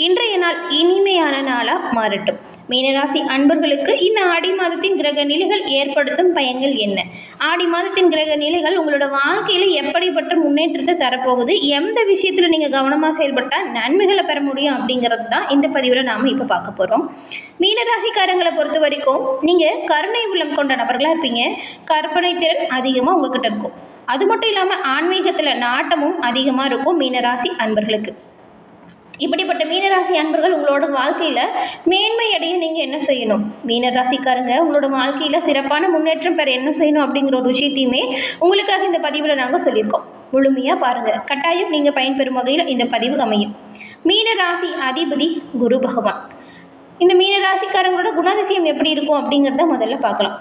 இன்றைய நாள் இனிமையான நாளாக மாறட்டும். மீனராசி அன்பர்களுக்கு இந்த ஆடி மாதத்தின் கிரக நிலைகள் ஏற்படுத்தும் பயன்கள் என்ன? ஆடி மாதத்தின் கிரக நிலைகள் உங்களோட வாழ்க்கையில் எப்படிப்பட்ட முன்னேற்றத்தை தரப்போகுது? எந்த விஷயத்தில் நீங்கள் கவனமாக செயல்பட்டால் நன்மைகளை பெற முடியும் அப்படிங்கிறது தான் இந்த பதிவில் நாம் இப்போ பார்க்க போகிறோம் மீனராசிக்காரங்களை பொறுத்த வரைக்கும் நீங்கள் கருணை உள்ளம் கொண்ட நபர்களாக இருப்பீங்க. கற்பனை திறன் அதிகமாக உங்ககிட்ட இருக்கும். அது மட்டும் இல்லாமல் ஆன்மீகத்தில் நாட்டமும் அதிகமாக இருக்கும் மீனராசி அன்பர்களுக்கு. இப்படிப்பட்ட மீனராசி அன்பர்கள் உங்களோட வாழ்க்கையில் மேன்மை அடைய நீங்கள் என்ன செய்யணும்? மீனராசிக்காரங்க உங்களோட வாழ்க்கையில் சிறப்பான முன்னேற்றம் பெற என்ன செய்யணும் அப்படிங்கிற ஒரு விஷயத்தையுமே உங்களுக்காக இந்த பதிவில் நாங்கள் சொல்லியிருக்கோம். முழுமையாக பாருங்கள் கட்டாயம் நீங்கள் பயன்பெறும் வகையில் இந்த பதிவு அமையும். மீனராசி அதிபதி குரு பகவான். இந்த மீனராசிக்காரங்களோட குணாதிசயம் எப்படி இருக்கும் அப்படிங்கிறத முதல்ல பார்க்கலாம்.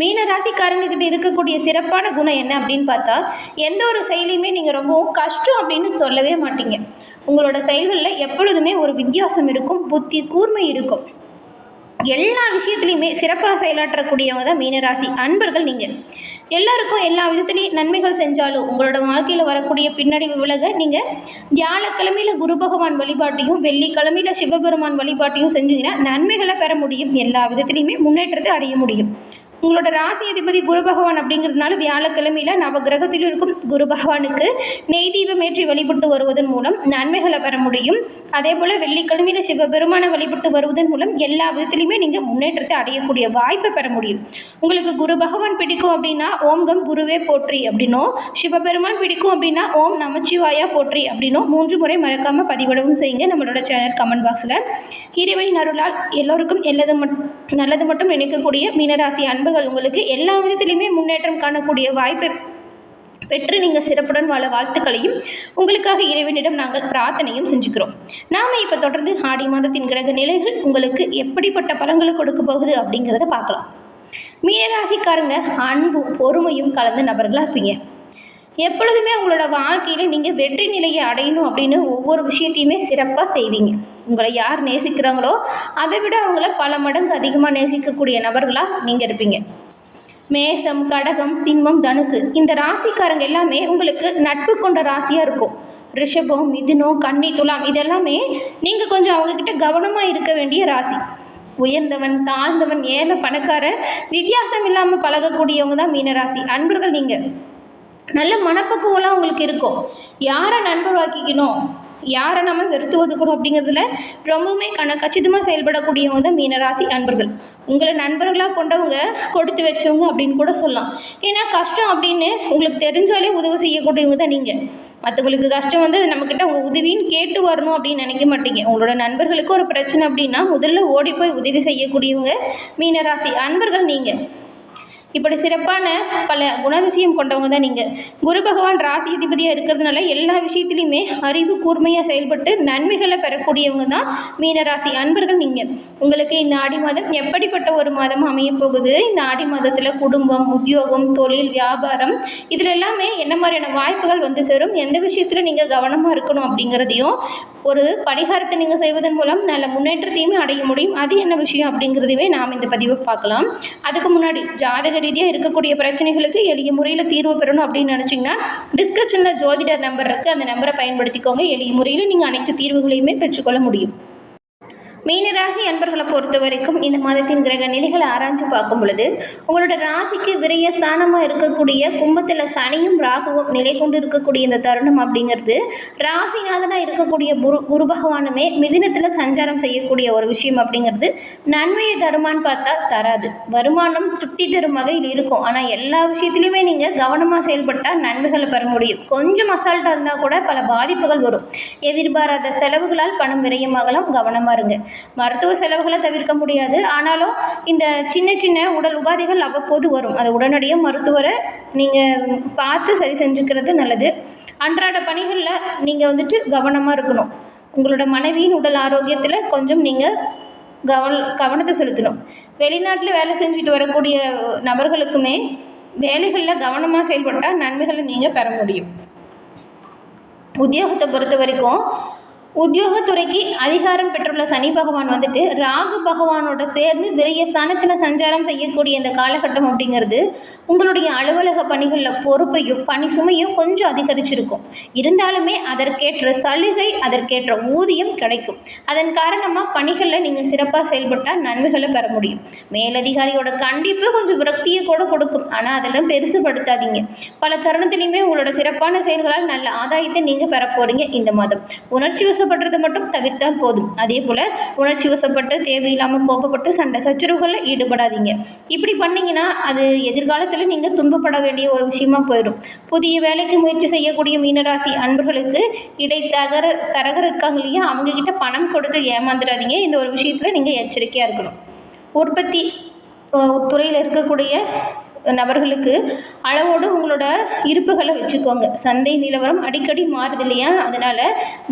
மீன ராசிக்காரங்க கிட்ட இருக்கக்கூடிய சிறப்பான குணம் என்ன அப்படின்னு பார்த்தா எந்த ஒரு செயலையுமே நீங்கள் ரொம்பவும் கஷ்டம் அப்படின்னு சொல்லவே மாட்டீங்க. உங்களோட செயல்களில் எப்பொழுதுமே ஒரு வித்தியாசம் இருக்கும் புத்தி கூர்மை இருக்கும். எல்லா விஷயத்துலையுமே சிறப்பாக செயலாற்றக்கூடியவங்க தான் மீனராசி அன்பர்கள் நீங்கள் எல்லாருக்கும் எல்லா விதத்துலேயும் நன்மைகள் செஞ்சாலும் உங்களோட வாழ்க்கையில் வரக்கூடிய பின்னடைவு விலக நீங்கள் வியாழக்கிழமையில் குரு பகவான் வழிபாட்டையும் வெள்ளிக்கிழமையில் சிவபெருமான் வழிபாட்டையும் செஞ்சீங்கன்னா நன்மைகளை பெற முடியும். எல்லா விதத்துலேயுமே முன்னேற்றத்தை அடைய முடியும். உங்களோட ராசி அதிபதி குரு பகவான் அப்படிங்கிறதுனால வியாழக்கிழமையில நவகிரகத்தில் இருக்கும் குரு பகவானுக்கு நெய் தீபம் ஏற்றி வழிபட்டு வருவதன் மூலம் நன்மைகளை பெற முடியும். அதே போல் வெள்ளிக்கிழமையில சிவபெருமானை வழிபட்டு வருவதன் மூலம் எல்லா விதத்துலையுமே நீங்கள் முன்னேற்றத்தை அடையக்கூடிய வாய்ப்பை பெற முடியும். உங்களுக்கு குரு பகவான் பிடிக்கும் அப்படின்னா ஓம்கம் குருவே போற்றி அப்படின்னும் சிவபெருமான் பிடிக்கும் அப்படின்னா ஓம் நமச்சிவாயா போற்றி அப்படின்னும் மூன்று முறை மறக்காமல் பதிவிடவும் செய்யுங்க. நம்மளோட சேனல் கமெண்ட் பாக்ஸில். இறைவனின் அருளால் எல்லோருக்கும் எல்லது மட் நல்லது மட்டும் நினைக்கக்கூடிய மீனராசி அன்பர்கள் உங்களுக்கு எல்லா விதத்திலையுமே முன்னேற்றம் காணக்கூடிய வாய்ப்பை பெற்று நீங்கள் சிறப்புடன் வாழ வாழ்த்துக்களையும் உங்களுக்காக இறைவனிடம் நாங்கள் பிரார்த்தனையும் செஞ்சுக்கிறோம். நாம் இப்போ தொடர்ந்து ஆடி மாதத்தின் கிரக நிலைகள் உங்களுக்கு எப்படிப்பட்ட பலன்களை கொடுக்க போகுது அப்படிங்கிறத பார்க்கலாம். மீனராசிக்காரங்க அன்பும் பொறுமையும் கலந்த நபர்களாக இருப்பீங்க. எப்பொழுதுமே உங்களோட வாழ்க்கையில் நீங்கள் வெற்றி நிலையை அடையணும் அப்படின்னு ஒவ்வொரு விஷயத்தையுமே சிறப்பாக செய்வீங்க. உங்களை யார் நேசிக்கிறாங்களோ அதை விட அவங்கள பல மடங்கு அதிகமாக நேசிக்கக்கூடிய நபர்களாக நீங்கள் இருப்பீங்க. மேசம் கடகம் சிம்மம் தனுசு இந்த ராசிக்காரங்க எல்லாமே உங்களுக்கு நட்பு கொண்ட ராசியாக இருக்கும். ரிஷபம் மிதுனம் கன்னி துலாம் இதெல்லாமே நீங்கள் கொஞ்சம் அவங்கக்கிட்ட கவனமாக இருக்க வேண்டிய ராசி. உயர்ந்தவன் தாழ்ந்தவன் ஏழை பணக்காரன் வித்தியாசம் இல்லாமல் பழகக்கூடியவங்க தான் மீனராசி. அன்பர்கள் நீங்கள் நல்ல மனப்பக்குவம்லாம் உங்களுக்கு இருக்கும். யாரை நண்பராக்கிக்கணும் யாரை நம்ம வெறுத்து ஒதுக்கணும் அப்படிங்கிறதுல ரொம்பவுமே கண கச்சிதமாக செயல்படக்கூடியவங்க தான் மீனராசி அன்பர்கள். உங்களை நண்பர்களாக கொண்டவங்க கொடுத்து வச்சவங்க அப்படின்னு கூட சொல்லலாம். ஏன்னா கஷ்டம் அப்படின்னு உங்களுக்கு தெரிஞ்சாலே உதவி செய்யக்கூடியவங்க தான் நீங்கள் மற்றவங்களுக்கு கஷ்டம் வந்து அது நம்மக்கிட்ட உங்கள் உதவின்னு கேட்டு வரணும் அப்படின்னு நினைக்க மாட்டீங்க. உங்களோட நண்பர்களுக்கு ஒரு பிரச்சனை அப்படின்னா முதல்ல ஓடி போய் உதவி செய்யக்கூடியவங்க மீனராசி அன்பர்கள் நீங்கள் இப்படி சிறப்பான பல குணாதிசயம் கொண்டவங்க தான் நீங்கள் குரு பகவான் ராசி அதிபதியாக இருக்கிறதுனால எல்லா விஷயத்துலையுமே அறிவு கூர்மையாக செயல்பட்டு நன்மைகளை பெறக்கூடியவங்க தான் மீனராசி அன்பர்கள் நீங்கள் உங்களுக்கு இந்த ஆடி மாதம் எப்படிப்பட்ட ஒரு மாதம் அமைய போகுது? இந்த ஆடி மாதத்தில் குடும்பம் உத்தியோகம் தொழில் வியாபாரம் இதில் எல்லாமே என்ன மாதிரியான வாய்ப்புகள் வந்து சேரும்? எந்த விஷயத்தில் நீங்கள் கவனமாக இருக்கணும் அப்படிங்கிறதையும் ஒரு பரிகாரத்தை நீங்கள் செய்வதன் மூலம் நல்ல முன்னேற்றத்தையுமே அடைய முடியும். அது என்ன விஷயம் அப்படிங்கிறதையுமே நாம் இந்த பதிவை பார்க்கலாம். அதுக்கு முன்னாடி ஜாதக ரீதியாக இருக்கக்கூடிய பிரச்சனைகளுக்கு எளிய முறையில் தீர்வு பெறணும் அப்படின்னு நினச்சிங்கன்னா டிஸ்கிரிப்ஷனில் ஜோதிடர் நம்பர் இருக்குது அந்த நம்பரை பயன்படுத்திக்கோங்க. எளிய முறையில் நீங்கள் அனைத்து தீர்வுகளையுமே பெற்றுக்கொள்ள முடியும். மீனராசி அன்பர்களை பொறுத்த வரைக்கும் இந்த மாதத்தின் கிரக நிலைகளை ஆராய்ஞ்சு பார்க்கும் பொழுது உங்களோட ராசிக்கு விரைய ஸ்தானமாக இருக்கக்கூடிய கும்பத்தில் சனியும் ராகுவும் நிலை கொண்டு இருக்கக்கூடிய இந்த தருணம் அப்படிங்கிறது ராசிநாதனாக இருக்கக்கூடிய குரு குரு பகவானுமே மிதினத்தில் சஞ்சாரம் செய்யக்கூடிய ஒரு விஷயம் அப்படிங்கிறது நன்மையை தருமான்னு பார்த்தா தராது. வருமானம் திருப்தி தரும் வகையில் இருக்கும். ஆனால் எல்லா விஷயத்துலையுமே நீங்கள் கவனமாக செயல்பட்டால் நன்மைகளை பெற முடியும். கொஞ்சம் அசால்ட்டாக இருந்தால் கூட பல பாதிப்புகள் வரும். எதிர்பாராத செலவுகளால் பணம் விரயமாகலாம். கவனமாக இருங்க. மருத்துவ செலவுகளை தவிர்க்க முடியாது. ஆனாலும் இந்த சின்ன சின்ன உடல் உபாதைகள் அவ்வப்போது வரும். அதை உடனடியாக மருத்துவரை நீங்கள் பார்த்து சரி செஞ்சுக்கிறது நல்லது. அன்றாட பணிகளில் நீங்கள் வந்துட்டு கவனமாக இருக்கணும். உங்களோட மனைவியின் உடல் ஆரோக்கியத்தில் கொஞ்சம் நீங்கள் கவன கவனத்தை செலுத்தணும். வெளிநாட்டில் வேலை செஞ்சுட்டு வரக்கூடிய நபர்களுக்குமே வேலைகளில் கவனமாக செயல்பட்டால் நன்மைகளை நீங்கள் பெற முடியும். உத்தியோகத்தை பொறுத்த வரைக்கும் உத்தியோகத்துறைக்கு அதிகாரம் பெற்றுள்ள சனி பகவான் வந்துட்டு ராகு பகவானோட சேர்ந்து விரைய ஸ்தானத்தில் சஞ்சாரம் செய்யக்கூடிய இந்த காலகட்டம் அப்படிங்கிறது உங்களுடைய அலுவலக பணிகளில் பொறுப்பையும் பணி சுமையும் கொஞ்சம் அதிகரிச்சிருக்கும். இருந்தாலுமே அதற்கேற்ற சலுகை அதற்கேற்ற ஊதியம் கிடைக்கும். அதன் காரணமாக பணிகளில் நீங்கள் சிறப்பாக செயல்பட்டால் நன்மைகளை பெற முடியும். மேலதிகாரியோட கண்டிப்பு கொஞ்சம் விரக்தியை கூட கொடுக்கும். ஆனால் அதெல்லாம் பெருசுபடுத்தாதீங்க. பல தருணத்திலையுமே உங்களோட சிறப்பான செயல்களால் நல்ல ஆதாயத்தை நீங்கள் பெற போகிறீங்க இந்த மாதம். உணர்ச்சி வசப்படுறது மட்டும் தவிர்த்தால் போதும். அதே போல் உணர்ச்சி வசப்பட்டு தேவையில்லாமல் கோபப்பட்டு சண்டை சச்சரவுகளில் ஈடுபடாதீங்க. இப்படி பண்ணீங்கன்னா அது எதிர்காலத்தில் நீங்கள் துன்பப்பட வேண்டிய ஒரு விஷயமா போயிடும் புதிய வேலைக்கு முயற்சி செய்யக்கூடிய மீனராசி அன்பர்களுக்கு இடை தகர தரகர் இருக்காங்க இல்லையா? அவங்கக்கிட்ட பணம் கொடுத்து ஏமாந்துடாதீங்க. இந்த ஒரு விஷயத்தில் நீங்கள் எச்சரிக்கையாக இருக்கணும். உற்பத்தி துறையில் இருக்கக்கூடிய நபர்களுக்கு அளவோடு உங்களோட இருப்புகளை வச்சுக்கோங்க. சந்தை நிலவரம் அடிக்கடி மாறுது இல்லையா அதனால்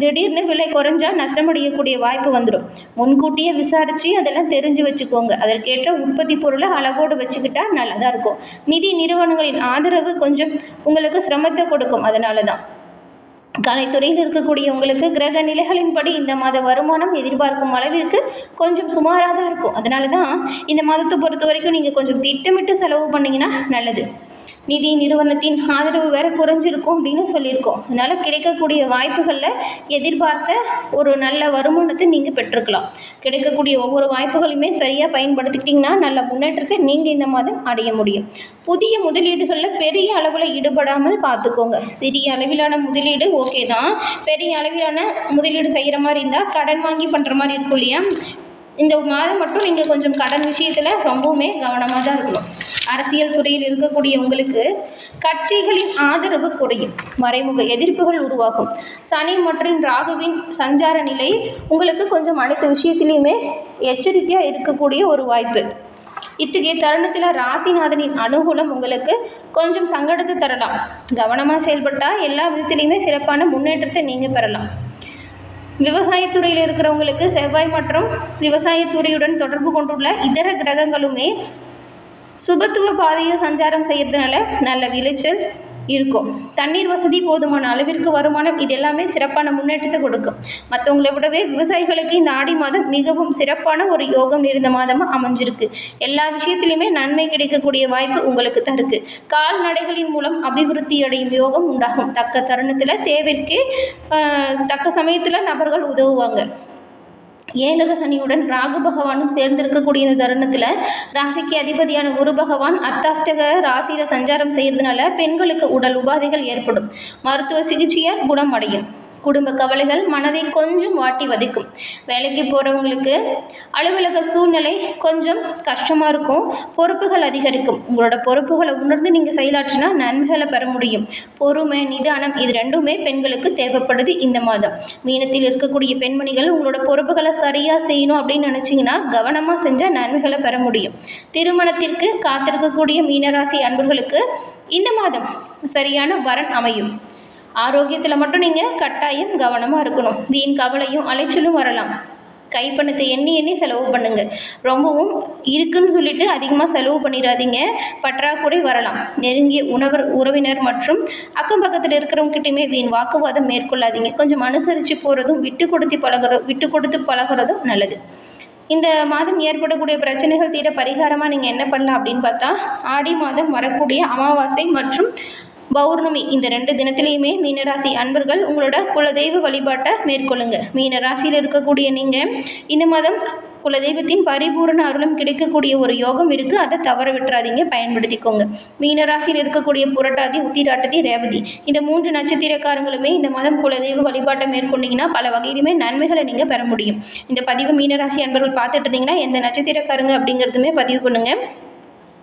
திடீர்னு விலை குறைஞ்சா நஷ்டமடையக்கூடிய வாய்ப்பு வந்துடும் முன்கூட்டியே விசாரித்து அதெல்லாம் தெரிஞ்சு வச்சுக்கோங்க. அதற்கேற்ற உற்பத்தி பொருளை அளவோடு வச்சுக்கிட்டா நல்லதாக இருக்கும். நிதி நிறுவனங்களின் ஆதரவு கொஞ்சம் உங்களுக்கு சிரமத்தை கொடுக்கும். அதனால தான் கலைத்துறையில் இருக்கக்கூடிய உங்களுக்கு கிரக நிலைகளின்படி இந்த மாத வருமானம் எதிர்பார்க்கும் அளவிற்கு கொஞ்சம் சுமாராக தான் இருக்கும். அதனால தான் இந்த மாதத்தை பொறுத்த வரைக்கும் நீங்கள் கொஞ்சம் திட்டமிட்டு செலவு பண்ணிங்கன்னா நல்லது. நிதி நிறுவனத்தின் ஆதரவு வேற குறைஞ்சிருக்கும் அப்படின்னு சொல்லியிருக்கோம். அதனால் கிடைக்கக்கூடிய வாய்ப்புகளில் எதிர்பார்த்த ஒரு நல்ல வருமானத்தை நீங்கள் பெற்றுக்கலாம். கிடைக்கக்கூடிய ஒவ்வொரு வாய்ப்புகளுமே சரியாக பயன்படுத்திக்கிட்டிங்கன்னா நல்ல முன்னேற்றத்தை நீங்கள் இந்த மாதம் அடைய முடியும். புதிய முதலீடுகளில் பெரிய அளவில் ஈடுபடாமல் பார்த்துக்கோங்க. சிறிய அளவிலான முதலீடு ஓகே தான். பெரிய அளவிலான முதலீடு செய்கிற மாதிரி இருந்தால் கடன் வாங்கி பண்ணுற மாதிரி இருக்கும் இல்லையா? இந்த மாதம் மட்டும் நீங்கள் கொஞ்சம் கடன் விஷயத்தில் ரொம்பவுமே கவனமாக தான் இருக்கணும். அரசியல் துறையில் இருக்கக்கூடிய உங்களுக்கு கட்சிகளின் ஆதரவு குறையும். மறைமுக எதிர்ப்புகள் உருவாகும். சனி மற்றும் ராகுவின் சஞ்சார நிலை உங்களுக்கு கொஞ்சம் அனைத்து விஷயத்திலையுமே எச்சரிக்கையாக இருக்கக்கூடிய ஒரு வாய்ப்பு. இத்தகைய தருணத்தில் ராசிநாதனின் அனுகூலம் உங்களுக்கு கொஞ்சம் சங்கடத்தை தரலாம். கவனமாக செயல்பட்டால் எல்லா விதத்திலையுமே சிறப்பான முன்னேற்றத்தை நீங்கள் பெறலாம். விவசாயத்துறையில் இருக்கிறவங்களுக்கு செவ்வாய் மற்றும் விவசாயத்துறையுடன் தொடர்பு கொண்டுள்ள இதர கிரகங்களுமே சுபத்துவ பாதையில் சஞ்சாரம் செய்கிறதுனால நல்ல விளைச்சல் இருக்கும். தண்ணீர் வசதி போதுமான அளவிற்கு வருமானம் இது எல்லாமே சிறப்பான முன்னேற்றத்தை கொடுக்கும். மற்றவங்களை விடவே விவசாயிகளுக்கு இந்த ஆடி மாதம் மிகவும் சிறப்பான ஒரு யோகம் நிறைந்த மாதமாக அமைஞ்சிருக்கு. எல்லா விஷயத்திலையுமே நன்மை கிடைக்கக்கூடிய வாய்ப்பு உங்களுக்கு தான் இருக்குது கால்நடைகளின் மூலம் அபிவிருத்தி அடையும் யோகம் உண்டாகும். தக்க தருணத்தில் தேவைக்கு தக்க சமயத்தில் நபர்கள் உதவுவாங்க. ஏழக சனியுடன் ராகு பகவானும் சேர்ந்திருக்கக்கூடிய இந்த தருணத்தில் ராசிக்கு அதிபதியான குரு பகவான் அர்த்தாஷ்டக ராசியில் சஞ்சாரம் செய்கிறதுனால பெண்களுக்கு உடல் உபாதைகள் ஏற்படும். மருத்துவ சிகிச்சையால் குணம் அடையும் குடும்ப கவலைகள் மனதை கொஞ்சம் வாட்டி வதைக்கும். வேலைக்கு போகிறவங்களுக்கு அலுவலக சூழ்நிலை கொஞ்சம் கஷ்டமாக இருக்கும். பொறுப்புகள் அதிகரிக்கும். உங்களோட பொறுப்புகளை உணர்ந்து நீங்கள் செயலாற்றினா நன்மைகளை பெற முடியும். பொறுமை நிதானம் இது ரெண்டுமே பெண்களுக்கு தேவைப்படுது இந்த மாதம். மீனத்தில் இருக்கக்கூடிய பெண்மணிகள் உங்களோட பொறுப்புகளை சரியாக செய்யணும் அப்படின்னு நினச்சிங்கன்னா கவனமாக செஞ்சால் நன்மைகளை பெற முடியும். திருமணத்திற்கு காத்திருக்கக்கூடிய மீனராசி அன்பர்களுக்கு இந்த மாதம் சரியான வரன் அமையும். ஆரோக்கியத்தில் மட்டும் நீங்கள் கட்டாயம் கவனமாக இருக்கணும். வீண் கவலையும் அலைச்சலும் வரலாம். கைப்பணத்தை எண்ணி எண்ணி செலவு பண்ணுங்கள் ரொம்பவும் இருக்குன்னு சொல்லிட்டு அதிகமாக செலவு பண்ணிடாதீங்க. பற்றாக்குறை வரலாம். நெருங்கிய உணவர் உறவினர் மற்றும் அக்கம் பக்கத்தில் இருக்கிறவங்ககிட்டயுமே வீண் வாக்குவாதம் மேற்கொள்ளாதீங்க. கொஞ்சம் அனுசரித்து போகிறதும் விட்டு கொடுத்து பழகிற விட்டு கொடுத்து பழகிறதும் நல்லது. இந்த மாதம் ஏற்படக்கூடிய பிரச்சனைகள் தீர பரிகாரமாக நீங்கள் என்ன பண்ணலாம் அப்படின்னு பார்த்தா ஆடி மாதம் வரக்கூடிய அமாவாசை மற்றும் பௌர்ணமி இந்த ரெண்டு தினத்திலையுமே மீனராசி அன்பர்கள் உங்களோட குலதெய்வ வழிபாட்டை மேற்கொள்ளுங்க. மீனராசியில் இருக்கக்கூடிய நீங்கள் இந்த மாதம் குலதெய்வத்தின் பரிபூரண அருளும் கிடைக்கக்கூடிய ஒரு யோகம் இருக்குது அதை தவற விட்டுறாதீங்க பயன்படுத்திக்கோங்க. மீனராசியில் இருக்கக்கூடிய புரட்டாதி உத்திராட்டதி ரேவதி இந்த மூன்று நட்சத்திரக்காரங்களுமே இந்த மாதம் குலதெய்வ வழிபாட்டை மேற்கொண்டீங்கன்னா பல வகையிலுமே நன்மைகளை நீங்கள் பெற முடியும். இந்த பதிவு மீனராசி அன்பர்கள் பார்த்துட்டு இருந்தீங்கன்னா எந்த நட்சத்திரக்காரங்க அப்படிங்கிறதுமே பதிவு பண்ணுங்கள்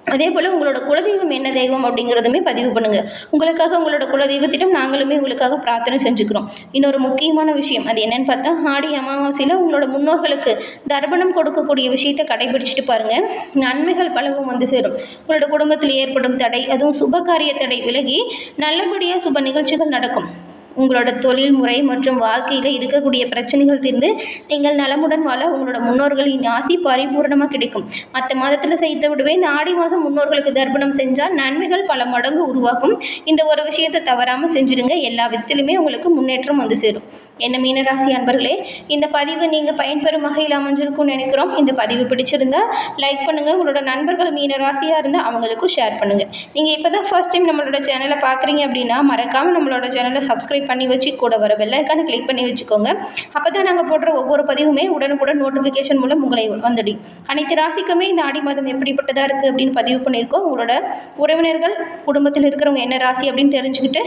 அதே போல் உங்களோட குலதெய்வம் என்ன தெய்வம் அப்படிங்கிறதுமே பதிவு பண்ணுங்கள் உங்களுக்காக உங்களோட குலதெய்வத்திடம் நாங்களுமே உங்களுக்காக பிரார்த்தனை செஞ்சுக்கிறோம். இன்னொரு முக்கியமான விஷயம் அது என்னென்னு பார்த்தா ஆடி அமாவாசையில் உங்களோட முன்னோர்களுக்கு தர்ப்பணம் கொடுக்கக்கூடிய விஷயத்தை கடைபிடிச்சிட்டு பாருங்கள் நன்மைகள் பலவும் வந்து சேரும். உங்களோட குடும்பத்தில் ஏற்படும் தடை அதுவும் சுபகாரிய தடை விலகி நல்லபடியாக சுப நிகழ்ச்சிகள் நடக்கும். உங்களோட தொழில் முறை மற்றும் வாழ்க்கையில் இருக்கக்கூடிய பிரச்சனைகள் தீர்ந்து நீங்கள் நலமுடன் வாழ உங்களோட முன்னோர்களின் ஆசி பரிபூரணமாக கிடைக்கும். மற்ற மாதத்தில் செய்து விடுவே இந்த ஆடி மாதம் முன்னோர்களுக்கு தர்ப்பணம் செஞ்சால் நன்மைகள் பல மடங்கு உருவாகும். இந்த ஒரு விஷயத்தை தவறாமல் செஞ்சுடுங்க எல்லா விதத்திலுமே உங்களுக்கு முன்னேற்றம் வந்து சேரும். என்ன மீனராசி அன்பர்களே இந்த பதிவு நீங்கள் பயன்பெறும் வகையில் அமைஞ்சிருக்கும்னு நினைக்கிறோம். இந்த பதிவு பிடிச்சிருந்தா லைக் பண்ணுங்கள் உங்களோட நண்பர்கள் மீனராசியாக இருந்தால் அவங்களுக்கும் ஷேர் பண்ணுங்கள் நீங்கள் இப்போ தான் ஃபர்ஸ்ட் டைம் நம்மளோட சேனலை பார்க்குறீங்க அப்படின்னா மறக்காமல் நம்மளோட சேனலை சப்ஸ்கிரைப் பண்ணி வச்சு கூட வர பெல்லைக்கான கிளிக் பண்ணி வச்சுக்கோங்க. அப்போ தான் நாங்கள் போடுற ஒவ்வொரு பதிவுமே உடனுக்குடன் நோட்டிஃபிகேஷன் மூலம் உங்களை வந்துடும். அனைத்து ராசிக்குமே இந்த ஆடி மாதம் எப்படிப்பட்டதாக இருக்குது அப்படின்னு பதிவு பண்ணியிருக்கோம். உங்களோட உறவினர்கள் குடும்பத்தில் இருக்கிறவங்க என்ன ராசி அப்படின்னு தெரிஞ்சுக்கிட்டு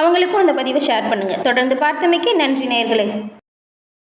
அவங்களுக்கும் அந்த பதிவை ஷேர் பண்ணுங்கள் தொடர்ந்து பார்த்தமைக்கு நன்றி நேயர்களே.